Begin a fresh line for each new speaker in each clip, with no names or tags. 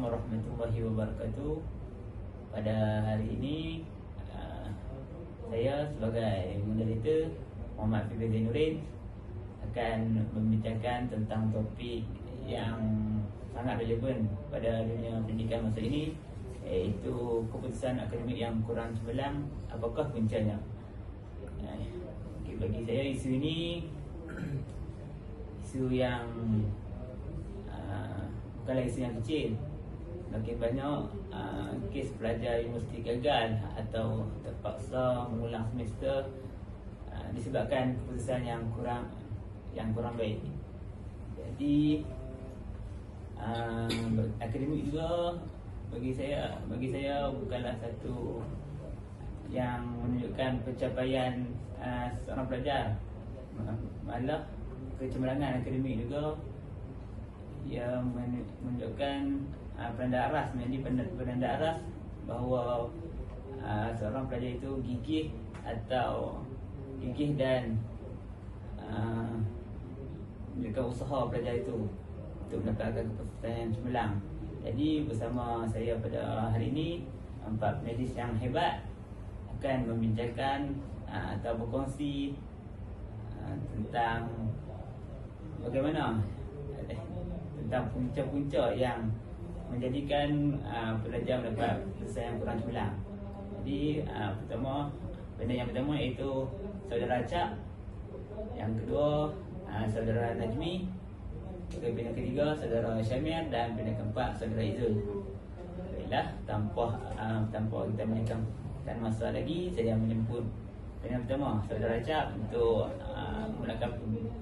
Assalamualaikum warahmatullahi wabarakatuh. Pada hari ini uh, saya sebagai moderator Muhammad Fibil Zainuddin akan membincangkan tentang topik yang sangat relevan pada dunia pendidikan masa ini iaitu keputusan akademik yang kurang cemerlang apakah puncanya uh, okay, bagi saya isu ini isu yang uh, bukanlah isu yang kecil Makin banyak uh, kes pelajar universiti gagal atau terpaksa mengulang semester uh, disebabkan keputusan yang kurang yang kurang baik. Jadi uh, akademik juga bagi saya bagi saya bukanlah satu yang menunjukkan pencapaian uh, seorang pelajar malah kecemerlangan akademik juga ia menunjukkan uh, penanda aras menjadi penanda aras bahawa uh, seorang pelajar itu gigih atau gigih dan uh, menunjukkan usaha pelajar itu untuk mendapatkan yang cemerlang. Jadi bersama saya pada hari ini empat medis yang hebat akan membincangkan uh, atau berkongsi uh, tentang bagaimana eh, tentang punca-punca yang menjadikan uh, pelajar mendapat kesan yang kurang cemerlang. Jadi uh, pertama benda yang pertama iaitu saudara Acak. Yang kedua uh, saudara Najmi. Okay, ketiga saudara Syamir dan benda keempat saudara Izul. Baiklah, tanpa uh, tanpa kita menyingkirkan masa lagi, saya menjemput benda pertama saudara Acak untuk uh, memulakan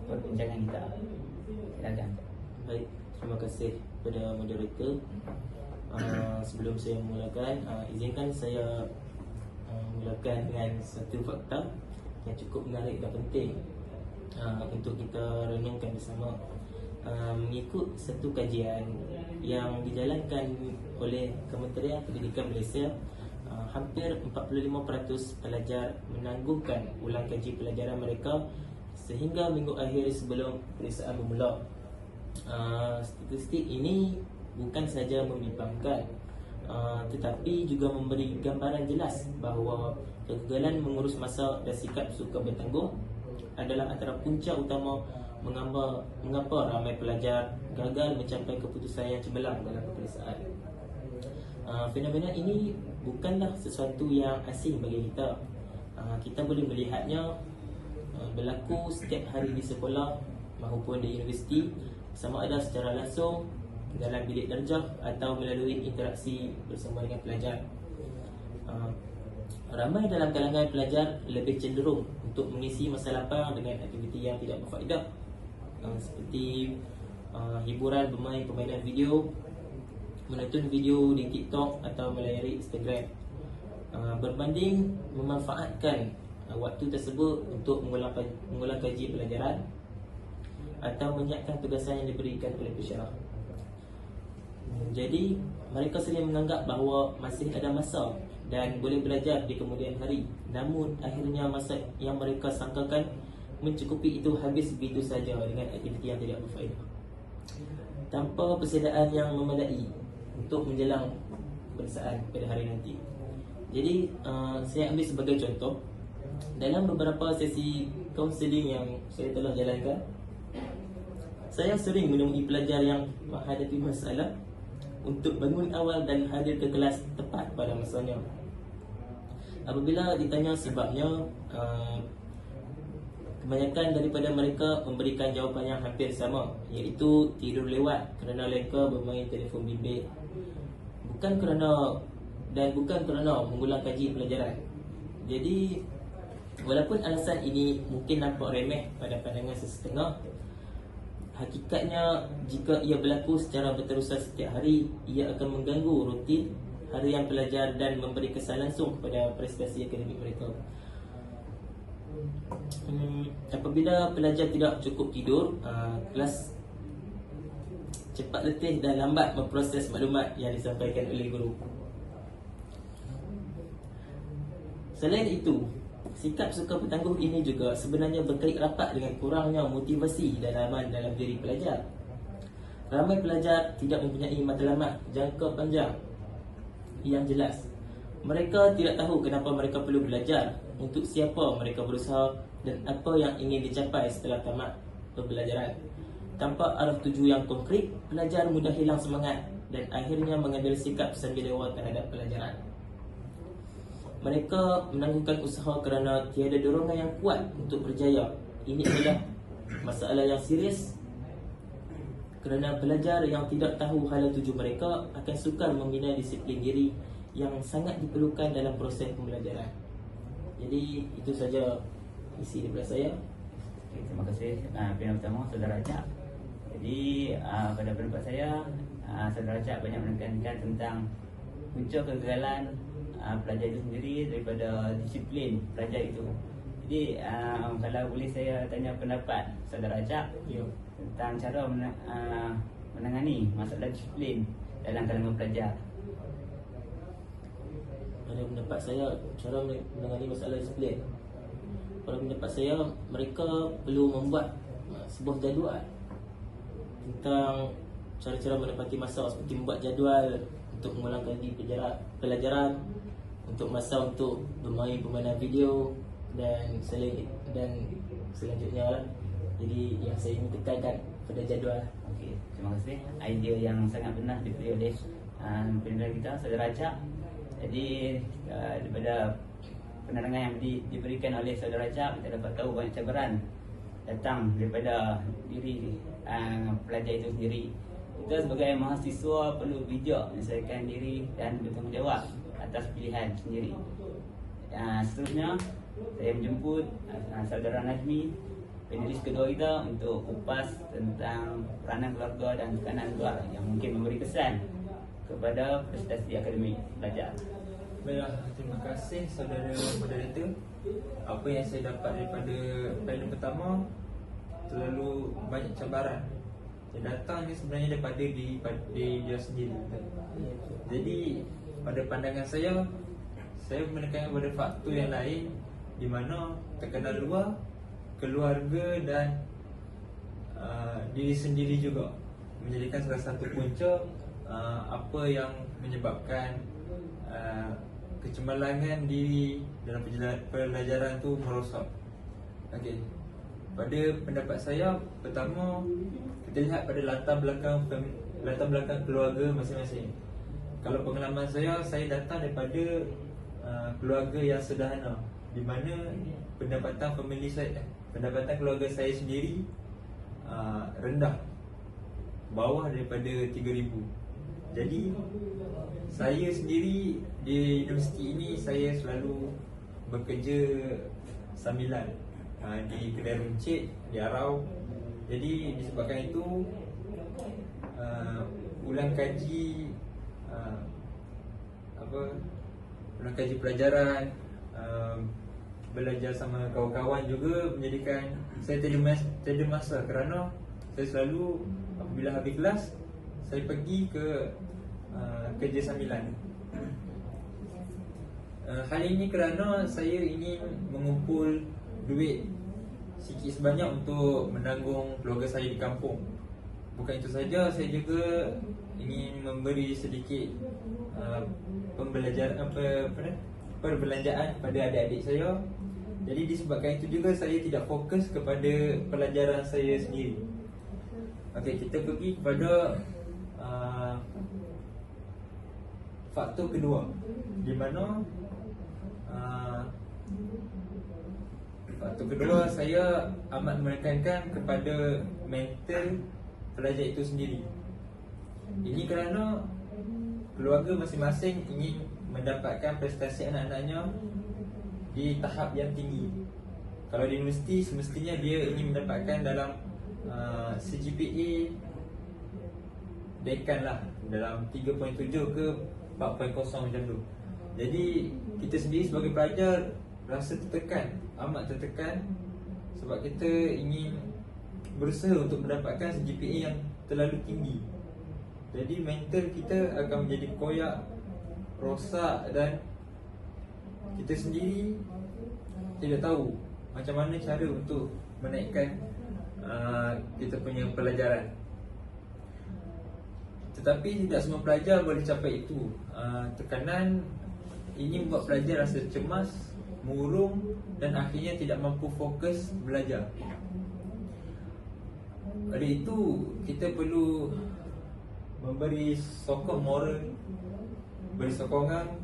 perbincangan kita. Silakan.
Baik, terima kasih kepada moderator. Uh, Sebelum saya mulakan, uh, izinkan saya uh, mulakan dengan satu fakta Yang cukup menarik dan penting uh, Untuk kita renungkan bersama. Uh, Mengikut satu kajian yang dijalankan oleh Kementerian Pendidikan Malaysia uh, Hampir 45% pelajar menangguhkan ulang kaji pelajaran mereka Sehingga minggu akhir sebelum periksaan bermula uh, statistik ini bukan saja membimbangkan uh, tetapi juga memberi gambaran jelas bahawa kegagalan mengurus masa dan sikap suka bertangguh adalah antara punca utama mengapa, mengapa ramai pelajar gagal mencapai keputusan yang cemerlang dalam peperiksaan. Uh, fenomena ini bukanlah sesuatu yang asing bagi kita. Uh, kita boleh melihatnya uh, berlaku setiap hari di sekolah maupun di universiti sama ada secara langsung dalam bilik darjah atau melalui interaksi bersama dengan pelajar. Uh, ramai dalam kalangan pelajar lebih cenderung untuk mengisi masa lapang dengan aktiviti yang tidak berfaedah uh, seperti uh, hiburan bermain permainan video, menonton video di TikTok atau melayari Instagram. Uh, berbanding memanfaatkan uh, waktu tersebut untuk mengulang, mengulang kaji pelajaran atau menyiapkan tugasan yang diberikan oleh pensyarah. Jadi, mereka sering menganggap bahawa masih ada masa dan boleh belajar di kemudian hari. Namun, akhirnya masa yang mereka sangkakan mencukupi itu habis begitu saja dengan aktiviti yang tidak berfaedah. Tanpa persediaan yang memadai untuk menjelang periksaan pada hari nanti. Jadi, uh, saya ambil sebagai contoh dalam beberapa sesi kaunseling yang saya telah jalankan saya sering menemui pelajar yang menghadapi masalah untuk bangun awal dan hadir ke kelas tepat pada masanya. Apabila ditanya sebabnya, uh, kebanyakan daripada mereka memberikan jawapan yang hampir sama iaitu tidur lewat kerana mereka bermain telefon bimbit. Bukan kerana dan bukan kerana mengulang kaji pelajaran. Jadi, walaupun alasan ini mungkin nampak remeh pada pandangan sesetengah, Hakikatnya jika ia berlaku secara berterusan setiap hari Ia akan mengganggu rutin harian pelajar dan memberi kesan langsung kepada prestasi akademik mereka. Hmm, Apabila pelajar tidak cukup tidur uh, Kelas cepat letih dan lambat memproses maklumat yang disampaikan oleh guru. Selain itu, Sikap suka bertangguh ini juga sebenarnya berkait rapat dengan kurangnya motivasi dan aman dalam diri pelajar. Ramai pelajar tidak mempunyai matlamat jangka panjang yang jelas. Mereka tidak tahu kenapa mereka perlu belajar, untuk siapa mereka berusaha dan apa yang ingin dicapai setelah tamat pembelajaran. Tanpa arah tuju yang konkret, pelajar mudah hilang semangat dan akhirnya mengambil sikap sembelewa terhadap pelajaran. Mereka menanggungkan usaha kerana tiada dorongan yang kuat untuk berjaya. Ini adalah masalah yang serius kerana pelajar yang tidak tahu hala tuju mereka akan sukar membina disiplin diri yang sangat diperlukan dalam proses pembelajaran. Jadi itu saja isi daripada saya.
Okay, terima kasih uh, pilihan pertama saudara Acap. Jadi uh, pada pendapat saya uh, saudara Acap banyak menekankan tentang punca kegagalan uh, pelajar itu sendiri daripada disiplin pelajar itu. Jadi uh, kalau boleh saya tanya pendapat saudara Acap
Ya.
tentang cara mena- uh, menangani masalah disiplin dalam kalangan pelajar.
Pada pendapat saya cara menangani masalah disiplin. Pada pendapat saya mereka perlu membuat sebuah jadual tentang cara-cara menepati masa seperti membuat jadual untuk mengulang kaji pelajaran, pelajaran untuk masa untuk bermain permainan video dan selain dan selanjutnya lah. Jadi yang saya ingin tekankan pada jadual
Okey, terima kasih. Idea yang sangat benar diberi oleh uh, pimpinan kita, saudara Acap. Jadi uh, daripada penerangan yang di, diberikan oleh saudara Acap, kita dapat tahu banyak cabaran datang daripada diri uh, pelajar itu sendiri. Kita sebagai mahasiswa perlu bijak menyelesaikan diri dan bertanggungjawab atas pilihan sendiri. Uh, seterusnya, saya menjemput uh, saudara Najmi panelis kedua kita untuk kupas tentang peranan keluarga dan tekanan luar yang mungkin memberi kesan kepada prestasi akademik pelajar.
Baiklah, terima kasih saudara moderator. Apa yang saya dapat daripada panel pertama terlalu banyak cabaran. Yang datang ni sebenarnya daripada diri, diri dia sendiri. Jadi pada pandangan saya saya menekankan pada faktor yang lain di mana tekanan luar, keluarga dan uh, diri sendiri juga menjadikan salah satu punca uh, apa yang menyebabkan uh, kecemerlangan diri dalam pelajaran tu merosot. Okey. Pada pendapat saya, pertama lihat pada latar belakang latar belakang keluarga masing-masing. Kalau pengalaman saya, saya datang daripada uh, keluarga yang sederhana di mana pendapatan family saya pendapatan keluarga saya sendiri uh, rendah bawah daripada 3000 jadi saya sendiri di universiti ini saya selalu bekerja sambilan uh, di kedai runcit di Arau jadi disebabkan itu uh, ulang kaji uh, apa ulang kaji pelajaran uh, belajar sama kawan-kawan juga menjadikan saya tiada masa kerana saya selalu apabila habis kelas saya pergi ke uh, kerja sambilan. Uh, hal ini kerana saya ingin mengumpul duit sikit sebanyak untuk menanggung keluarga saya di kampung. Bukan itu saja, saya juga ingin memberi sedikit uh, pembelajaran apa apa perbelanjaan kepada adik-adik saya. Jadi disebabkan itu juga saya tidak fokus kepada pelajaran saya sendiri. Okey, kita pergi kepada uh, faktor kedua di mana uh, faktor kedua saya amat menekankan kepada mental pelajar itu sendiri. Ini kerana keluarga masing-masing ingin mendapatkan prestasi anak-anaknya di tahap yang tinggi. Kalau di universiti semestinya dia ingin mendapatkan dalam uh, CGPA dekan lah dalam 3.7 ke 4.0 macam tu. Jadi kita sendiri sebagai pelajar rasa tertekan, amat tertekan sebab kita ingin berusaha untuk mendapatkan CGPA yang terlalu tinggi. Jadi mental kita akan menjadi koyak, rosak dan kita sendiri tidak tahu macam mana cara untuk menaikkan uh, kita punya pelajaran. Tetapi tidak semua pelajar boleh capai itu uh, Tekanan ini membuat pelajar rasa cemas, murung dan akhirnya tidak mampu fokus belajar. Oleh itu kita perlu memberi sokong moral Beri sokongan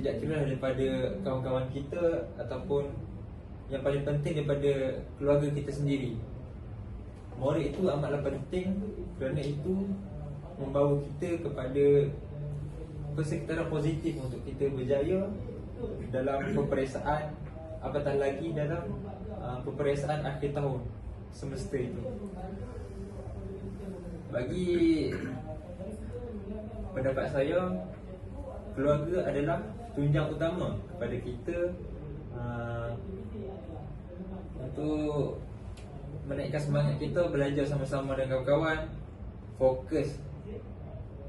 tidak kira daripada kawan-kawan kita ataupun yang paling penting daripada keluarga kita sendiri. Moral itu amatlah penting kerana itu membawa kita kepada persekitaran positif untuk kita berjaya dalam peperiksaan apatah lagi dalam uh, peperiksaan akhir tahun semester itu. Bagi pendapat saya keluarga adalah tunjang utama kepada kita uh, untuk menaikkan semangat kita belajar sama-sama dengan kawan-kawan fokus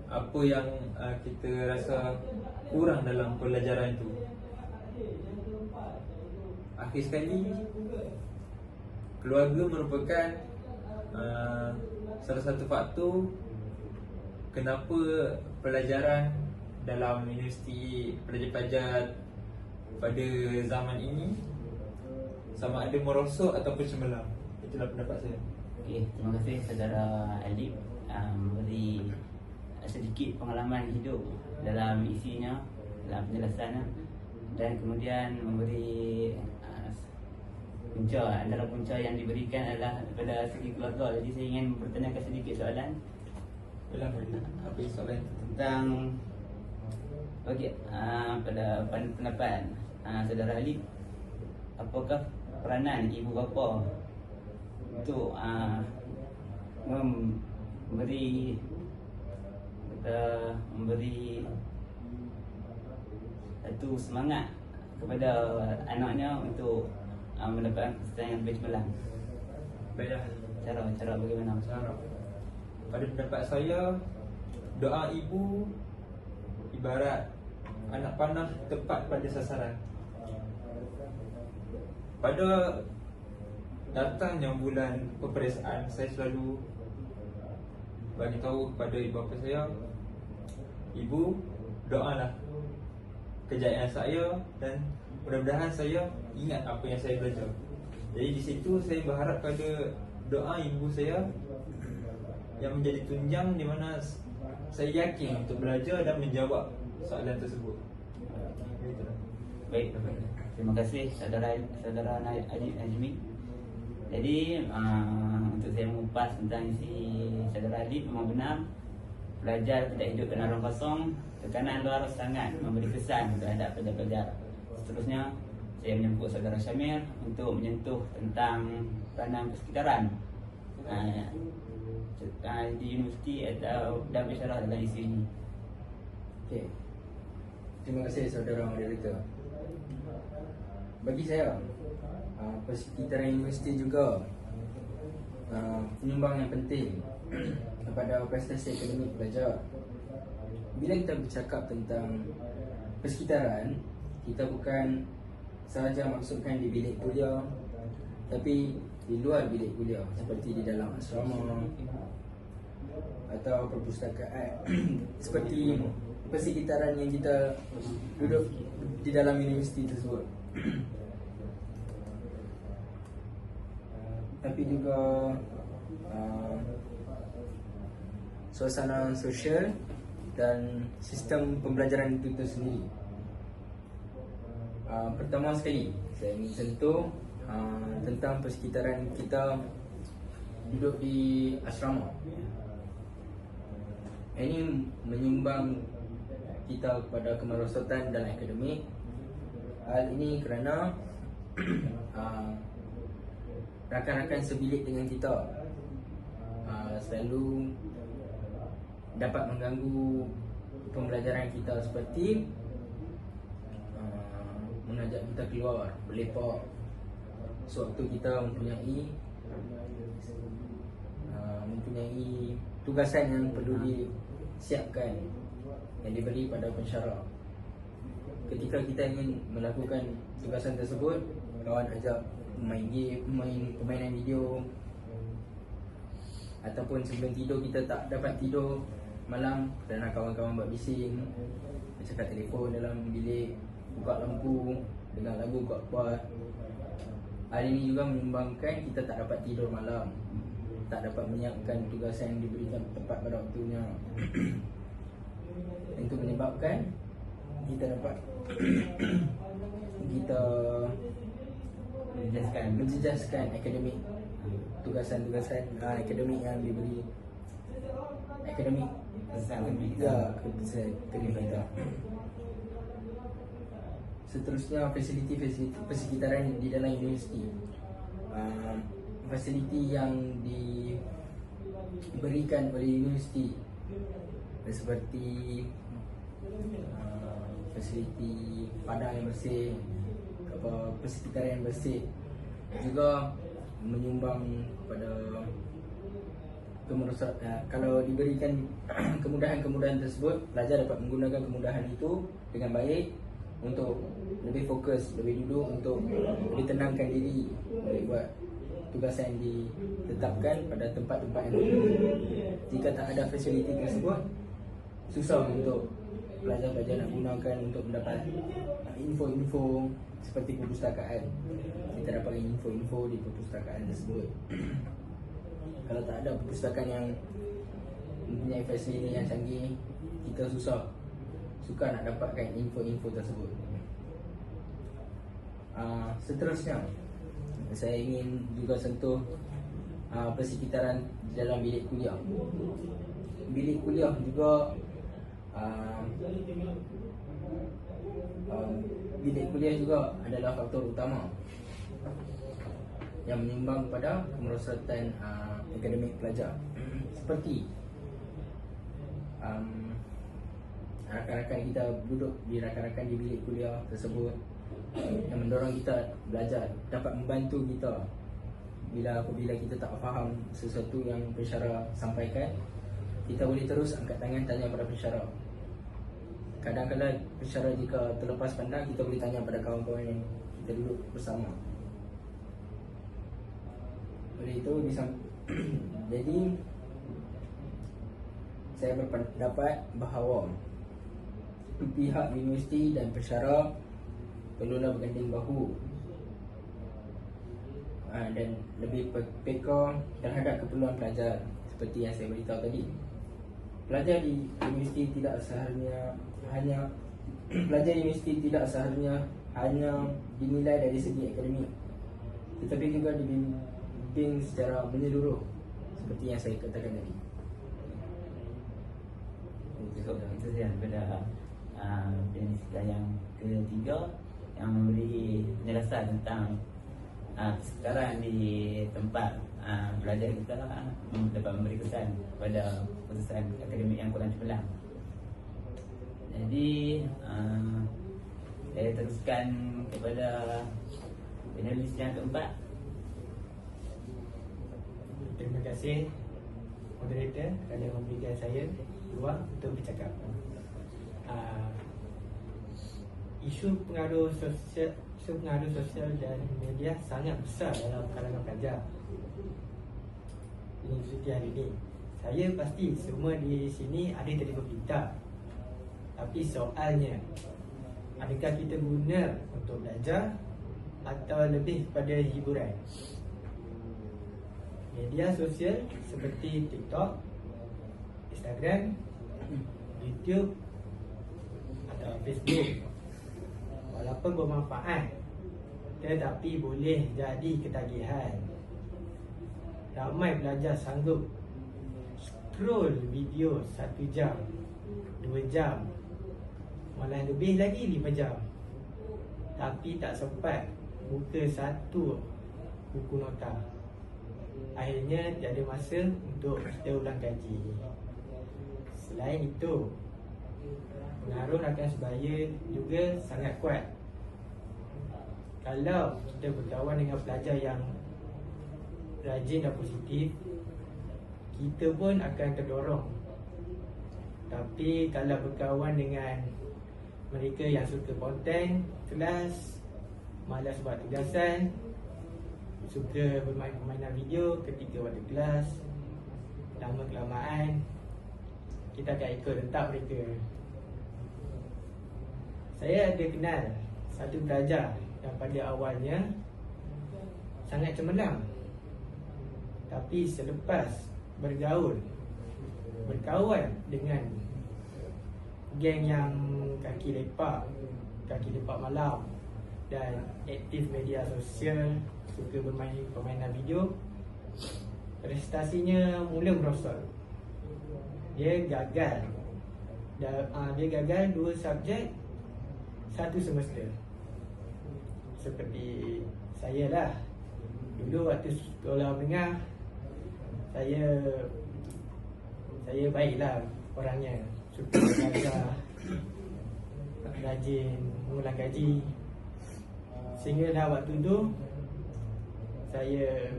apa yang uh, kita rasa kurang dalam pelajaran itu akhir sekali keluarga merupakan uh, salah satu faktor kenapa pelajaran dalam universiti pelajar-pelajar pada zaman ini sama ada merosot ataupun cemerlang. Itulah pendapat saya.
Okey, terima kasih saudara Alif um, memberi sedikit pengalaman hidup dalam isinya, dalam penjelasannya dan kemudian memberi uh, punca antara punca yang diberikan adalah daripada segi keluarga. Jadi saya ingin bertanyakan sedikit soalan
Yalah, apa soalan
tentang okey uh, pada pendapat uh, saudara Alif apakah peranan ibu bapa untuk uh, memberi kata memberi satu semangat kepada anaknya untuk uh, mendapatkan kesedaran yang lebih cemerlang.
Baiklah
Cara cara bagaimana?
Cara Pada pendapat saya Doa ibu Ibarat Anak panah tepat pada sasaran Pada Datangnya bulan peperiksaan Saya selalu Bagi tahu kepada ibu bapa saya Ibu Doalah Kejayaan saya Dan mudah-mudahan saya Ingat apa yang saya belajar Jadi di situ saya berharap pada Doa ibu saya Yang menjadi tunjang di mana Saya yakin untuk belajar dan menjawab Soalan tersebut.
Baik, baik. Terima kasih saudara saudara Najmi. Jadi uh, untuk saya mengupas tentang isi saudara Alif memang benar Pelajar tidak hidup dalam ruang kosong Tekanan luar sangat memberi kesan terhadap pelajar-pelajar Seterusnya saya menyebut saudara Syamir Untuk menyentuh tentang peranan persekitaran uh, Di universiti atau dan bersyarah dalam isu ini
Okey. Terima kasih saudara moderator. Bagi saya, uh, persekitaran universiti juga uh, penyumbang yang penting kepada prestasi akademik pelajar. Bila kita bercakap tentang persekitaran, kita bukan sahaja maksudkan di bilik kuliah tapi di luar bilik kuliah seperti di dalam asrama atau perpustakaan seperti persekitaran yang kita duduk di dalam universiti tersebut. Tapi juga uh, suasana sosial dan sistem pembelajaran itu tersendiri. Uh, pertama sekali, saya ingin sentuh uh, tentang persekitaran kita duduk di asrama. Ini menyumbang kita kepada kemerosotan dalam akademik Hal ini kerana uh, Rakan-rakan sebilik dengan kita uh, Selalu Dapat mengganggu Pembelajaran kita seperti uh, Mengajak kita keluar Berlepak Sewaktu kita mempunyai uh, Mempunyai Tugasan yang perlu disiapkan Yang diberi pada pensyarah. Ketika kita ingin melakukan tugasan tersebut kawan ajak main game, main permainan video ataupun sebelum tidur kita tak dapat tidur malam kerana kawan-kawan buat bising Bercakap telefon dalam bilik Buka lampu Dengar lagu kuat-kuat. Hari ini juga menyumbangkan kita tak dapat tidur malam. Tak dapat menyiapkan tugasan yang diberikan tepat pada waktunya. Itu menyebabkan Kita dapat Kita
Menjelaskan
menjejaskan akademik Tugasan-tugasan uh, akademik yang diberi Akademik
Kesan akademik.
Ya, kita Seterusnya fasiliti-fasiliti persekitaran di dalam universiti. Uh, Fasiliti yang diberikan oleh universiti. Seperti uh, fasiliti padang yang bersih apa persekitaran yang bersih. Juga menyumbang pada kemerosak uh, kalau diberikan kemudahan-kemudahan tersebut pelajar dapat menggunakan kemudahan itu dengan baik untuk lebih fokus lebih duduk untuk lebih tenangkan diri boleh buat tugas yang ditetapkan pada tempat-tempat yang tertentu jika tak ada fasiliti tersebut susah untuk pelajar-pelajar nak gunakan untuk mendapat info-info seperti perpustakaan. Kita dapatkan info-info di perpustakaan tersebut kalau tak ada perpustakaan yang mempunyai fasiliti yang canggih kita susah. Suka nak dapatkan info-info tersebut. Uh, seterusnya. Saya ingin juga sentuh uh, persekitaran dalam bilik kuliah. Bilik kuliah juga uh, um, bilik kuliah juga adalah faktor utama yang menyumbang pada kemerosatan uh, akademik pelajar. Seperti um, rakan-rakan kita duduk di rakan-rakan di bilik kuliah tersebut yang mendorong kita belajar dapat membantu kita bila apabila kita tak faham sesuatu yang pensyarah sampaikan kita boleh terus angkat tangan tanya pada pensyarah. Kadang-kadang pensyarah jika terlepas pandang kita boleh tanya pada kawan-kawan yang kita duduk bersama oleh itu disam- jadi saya berpendapat bahawa pihak universiti dan pensyarah perlulah berganding bahu Ah, dan lebih pe- peka terhadap keperluan pelajar seperti yang saya beritahu tadi. Pelajar di universiti tidak seharusnya hanya pelajar universiti tidak seharusnya hanya dinilai dari segi akademik tetapi juga dibimbing secara menyeluruh seperti yang saya katakan tadi.
Itu saja daripada uh, Penisika yang ketiga yang memberi penjelasan tentang uh, sekarang di tempat uh, belajar kita uh, dapat memberi kesan kepada keputusan akademik yang kurang cemerlang. Jadi uh, saya teruskan kepada panelis yang keempat.
Terima kasih moderator kerana memberikan saya ruang untuk bercakap. Uh, isu pengaruh sosial isu pengaruh sosial dan media sangat besar dalam kalangan pelajar universiti hari ini. Saya pasti semua di sini ada telefon pintar. Tapi soalnya adakah kita guna untuk belajar atau lebih kepada hiburan? Media sosial seperti TikTok, Instagram, YouTube atau Facebook walaupun bermanfaat tetapi boleh jadi ketagihan. Ramai pelajar sanggup scroll video satu jam, dua jam, malah lebih lagi lima jam. Tapi tak sempat buka satu buku nota. Akhirnya tiada masa untuk kita ulang kaji. Selain itu, pengaruh rakan sebaya juga sangat kuat. Kalau kita berkawan dengan pelajar yang rajin dan positif, kita pun akan terdorong. Tapi kalau berkawan dengan mereka yang suka konten kelas, malas buat tugasan, suka bermain permainan video ketika waktu kelas, lama kelamaan kita akan ikut rentak mereka. Saya ada kenal satu pelajar yang pada awalnya sangat cemerlang. Tapi selepas bergaul, berkawan dengan geng yang kaki lepak, kaki lepak malam dan aktif media sosial, suka bermain permainan video, prestasinya mula merosot. Dia gagal. Dia, uh, dia gagal dua subjek satu semester. Seperti saya lah. Dulu waktu sekolah menengah saya saya baiklah orangnya. Suka belajar, rajin mengulang gaji. Sehingga dah waktu tu saya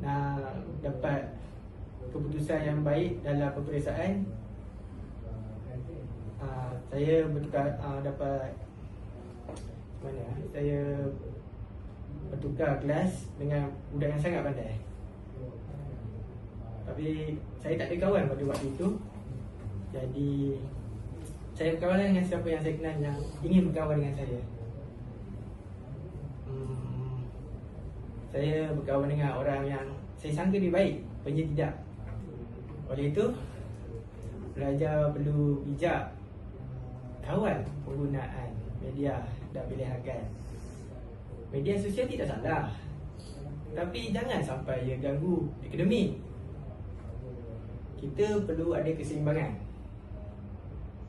nak dapat keputusan yang baik dalam peperiksaan. Uh, saya bertukar uh, dapat mana saya bertukar kelas dengan budak yang sangat pandai. Tapi saya tak ada kawan pada waktu itu. Jadi saya berkawan dengan siapa yang saya kenal yang ingin berkawan dengan saya. Hmm, saya berkawan dengan orang yang saya sangka dia baik, punya tidak. Oleh itu, belajar perlu bijak kawal penggunaan media dan pilihan Media sosial tidak salah. Tapi jangan sampai ia ganggu akademik. Kita perlu ada keseimbangan.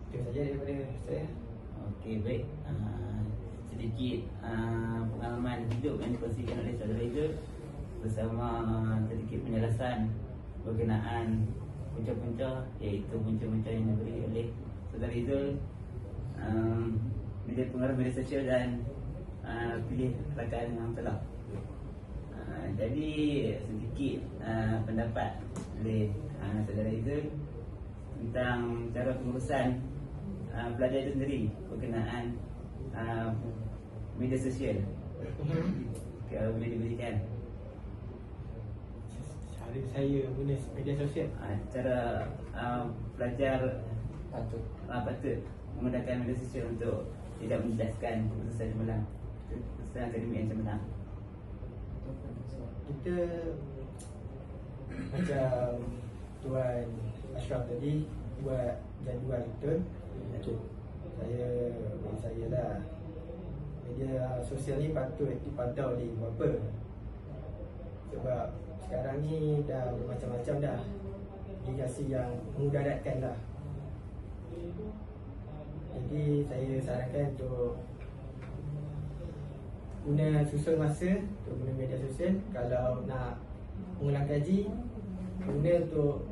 Itu saja daripada saya.
Okey, baik. Uh, sedikit uh, pengalaman hidup yang dikongsikan oleh saudara Izul bersama sedikit penjelasan berkenaan punca-punca iaitu punca-punca yang diberi oleh saudara Izul um, media pengaruh media sosial dan uh, pilih rakan yang telah uh, jadi sedikit uh, pendapat oleh uh, saudara Izul tentang cara pengurusan uh, pelajar itu sendiri berkenaan uh, media sosial. Kalau boleh diberikan
Cara saya guna media sosial.
Uh, cara uh, pelajar
Patut.
Uh, patut menggunakan media sosial untuk tidak menjelaskan keputusan cemerlang keputusan akademik yang cemerlang
Kita Macam Tuan Ashraf tadi Buat jadual betul
Betul.
Saya Bagi saya lah Media sosial ni patut dipantau oleh ibu bapa. Sebab sekarang ni dah bermacam-macam dah. Aplikasi yang memudaratkan lah. Jadi saya sarankan untuk Guna susun masa Untuk guna media sosial. Kalau nak mengulang kaji Guna untuk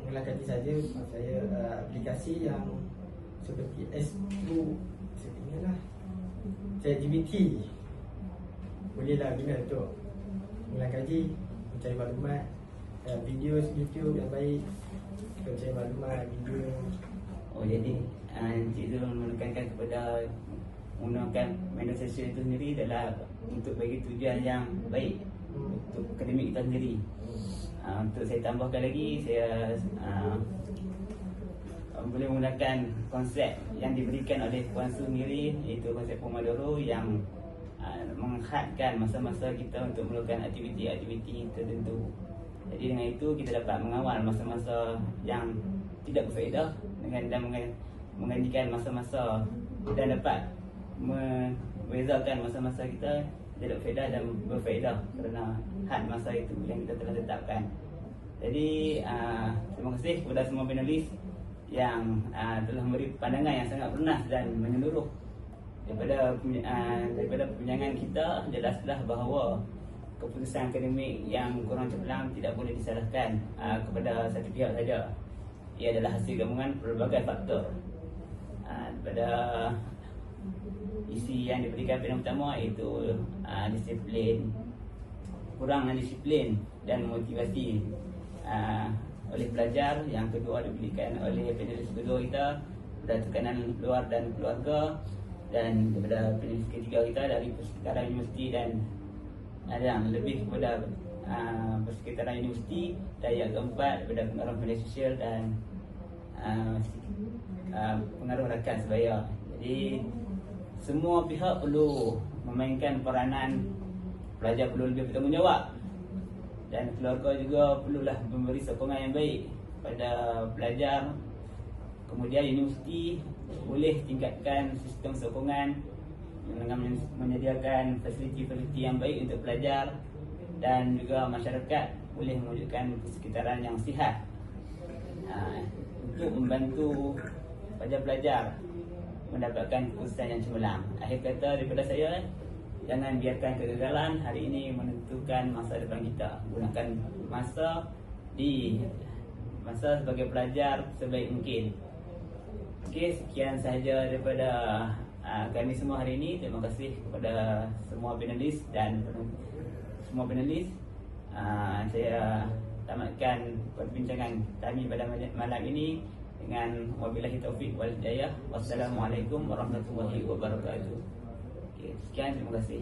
mengulang kaji saja. Saya uh, aplikasi yang Seperti S2 Saya tinggal lah ChatGPT Bolehlah guna untuk Mengulang kaji Mencari maklumat uh, Video YouTube yang baik Untuk mencari maklumat Video.
Oh jadi uh, Encik Zul menekankan kepada menggunakan media sosial itu sendiri adalah untuk bagi tujuan yang baik untuk akademik kita sendiri. Uh, untuk saya tambahkan lagi saya uh, boleh menggunakan konsep yang diberikan oleh Puan Su sendiri iaitu konsep Pomodoro yang uh, menghadkan masa-masa kita untuk melakukan aktiviti-aktiviti tertentu. Jadi dengan itu kita dapat mengawal masa-masa yang tidak berfaedah dengan dan menggantikan masa-masa dan dapat membezakan masa-masa kita tidak berfaedah dan berfaedah kerana had masa itu yang kita telah tetapkan. Jadi uh, terima kasih kepada semua panelis yang uh, telah memberi pandangan yang sangat bernas dan menyeluruh daripada uh, daripada perbincangan kita jelaslah bahawa keputusan akademik yang kurang cemerlang tidak boleh disalahkan uh, kepada satu pihak saja. Ia adalah hasil gabungan pelbagai faktor. Uh, daripada isi yang diberikan pilihan pertama iaitu uh, disiplin kurang disiplin dan motivasi uh, oleh pelajar yang kedua diberikan oleh panelis kedua kita dari tekanan luar dan keluarga dan daripada panelis ketiga kita dari persekitaran universiti dan ada yang lebih kepada uh, persekitaran universiti dan yang keempat daripada pengaruh media sosial dan uh, uh, pengaruh rakan sebaya. Jadi semua pihak perlu memainkan peranan pelajar perlu lebih bertanggungjawab dan keluarga juga perlulah memberi sokongan yang baik pada pelajar kemudian universiti boleh tingkatkan sistem sokongan dengan menyediakan fasiliti-fasiliti yang baik untuk pelajar dan juga masyarakat boleh mewujudkan persekitaran yang sihat ha, untuk membantu pelajar-pelajar mendapatkan keputusan yang cemerlang. Akhir kata daripada saya, jangan biarkan kegagalan hari ini menentukan masa depan kita. Gunakan masa di masa sebagai pelajar sebaik mungkin. Okey, sekian sahaja daripada uh, kami semua hari ini. Terima kasih kepada semua panelis dan semua panelis. Uh, saya tamatkan perbincangan kami pada malam ini dengan wabillahi taufik wal hidayah. Wassalamualaikum warahmatullahi wabarakatuh. Okey, sekian terima kasih.